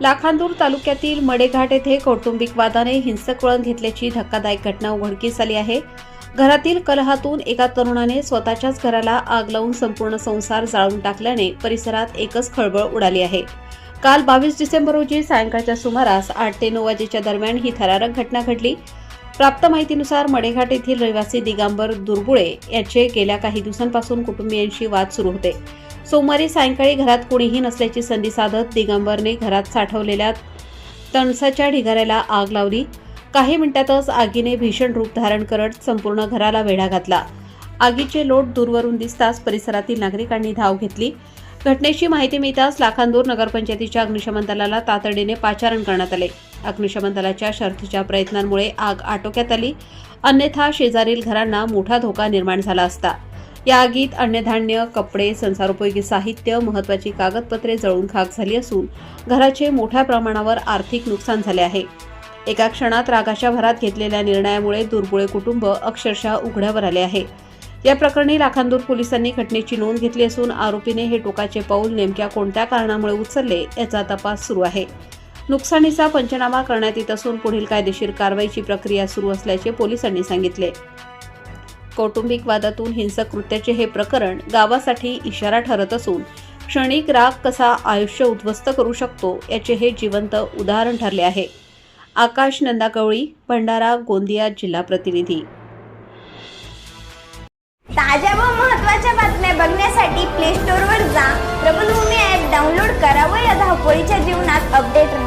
लाखांदूर तालुक्यातील मडेघाट येथे कौटुंबिक वादाने हिंसक वळण घेतल्याची धक्कादायक घटना उघडकीस आली आहे. घरातील कलहातून एका तरुणाने स्वतःच्याच घराला आग लावून संपूर्ण संसार जाळून टाकल्याने परिसरात एकच खळबळ उडाली आहे. काल बावीस डिसेंबर रोजी सायंकाळच्या सुमारास आठ ते नऊ वाजेच्या दरम्यान ही थरारक घटना घडली. प्राप्त माहितीनुसार मडेघाट येथील रहिवासी दिगांबर दुर्गुळे याचे गेल्या काही दिवसांपासून कुटुंबियांशी वाद सुरू होते. सोमवारी सायंकाळी घरात कोणीही नसल्याची संधी साधत दिगंबरने घरात साठवलेल्या तणसाच्या ढिगाऱ्याला आग लावली. काही मिनिटातच आगीने भीषण रूप धारण करत संपूर्ण घराला वेढा घातला. आगीचे लोट दूरवरून दिसताच परिसरातील नागरिकांनी धाव घेतली. घटनेची माहिती मिळताच लाखांदूर नगरपंचायतीच्या अग्निशमन दलाला तातडीने पाचारण करण्यात आले. अग्निशमन दलाच्या शर्थीच्या प्रयत्नांमुळे आग आटोक्यात आली. अन्यथा शेजारील घरांना मोठा धोका निर्माण झाला असता. या आगीत अन्नधान्य कपडे संसारोपयोगी साहित्य महत्वाची कागदपत्रे जळून खाक झाली असून घराचे मोठ्या प्रमाणावर आर्थिक नुकसान झाले आहे. एका क्षणात रागाच्या भरात घेतलेल्या निर्णयामुळे दुर्बुळे कुटुंब अक्षरशः उघड्यावर आले आहे. या प्रकरणी लाखांदूर पोलिसांनी घटनेची नोंद घेतली असून आरोपीने हे टोकाचे पाऊल नेमक्या कोणत्या कारणामुळे उचलले याचा तपास सुरू आहे. नुकसानीचा पंचनामा करण्यात येत असून पुढील कायदेशीर कारवाईची प्रक्रिया सुरू असल्याचे पोलिसांनी सांगितले. कौटुंबिक वादातून हिंसक कृत्याचे हे प्रकरण गावासाठी इशारा ठरत असून क्षणिक राग कसा आयुष्य उद्ध्वस्त करू शकतो याचे हे जिवंत उदाहरण ठरले आहे. आकाश नंदाकवळी भंडारा गोंदिया जिल्हा प्रतिनिधी. ताज्या व महत्त्वाच्या बातम्या बघण्यासाठी प्ले स्टोअरवर जा. प्रबलभूमी ॲप डाउनलोड करा व या धावपळीच्या जीवनात अपडेट राहा.